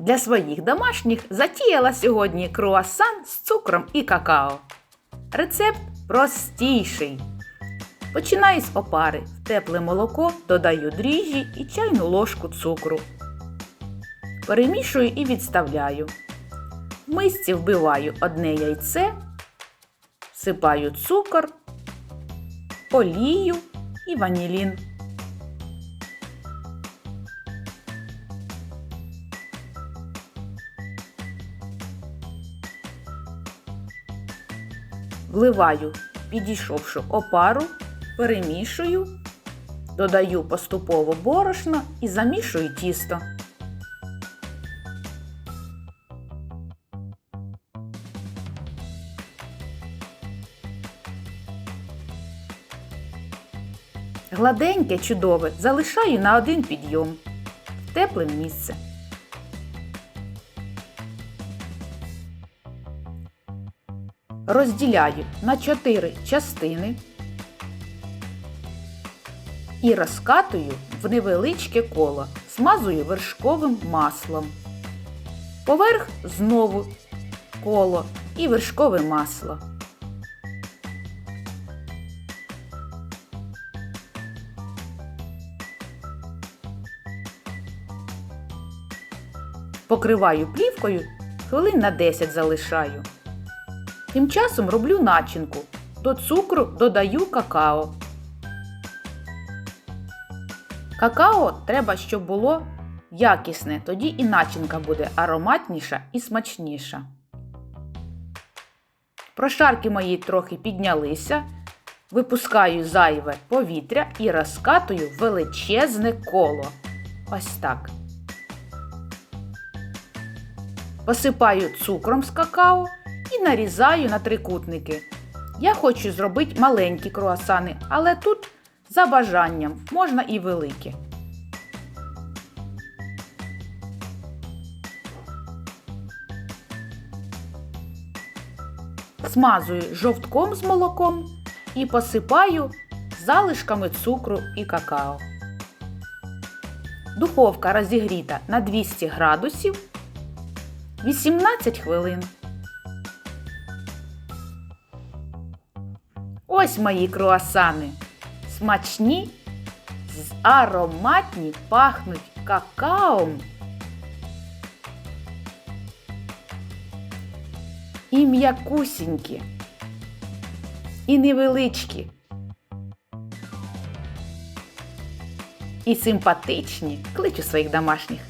Для своїх домашніх затіяла сьогодні круасан з цукром і какао. Рецепт простіший. Починаю з опари. В тепле молоко додаю дріжджі і чайну ложку цукру. Перемішую і відставляю. В мисці вбиваю одне яйце, всипаю цукор, олію і ванілін. Вливаю, підійшовши опару, перемішую, додаю поступово борошно і замішую тісто. Гладеньке, чудове залишаю на один підйом в тепле місце. Розділяю на 4 частини і розкатую в невеличке коло, смазую вершковим маслом. Поверх знову коло і вершкове масло. Покриваю плівкою, хвилин на 10 залишаю. Тим часом роблю начинку. До цукру додаю какао. Какао треба, щоб було якісне, тоді і начинка буде ароматніша і смачніша. Прошарки мої трохи піднялися. Випускаю зайве повітря і розкатую величезне коло. Ось так. Посипаю цукром з какао і нарізаю на трикутники. Я хочу зробити маленькі круасани, але тут за бажанням можна і великі. Смазую жовтком з молоком і посипаю залишками цукру і какао. Духовка розігріта на 200 градусів 18 хвилин. Ось мої круасани. Смачні, з- ароматні, пахнуть какаом. І м'якусінькі, і невеличкі, і симпатичні. Кличу своїх домашніх.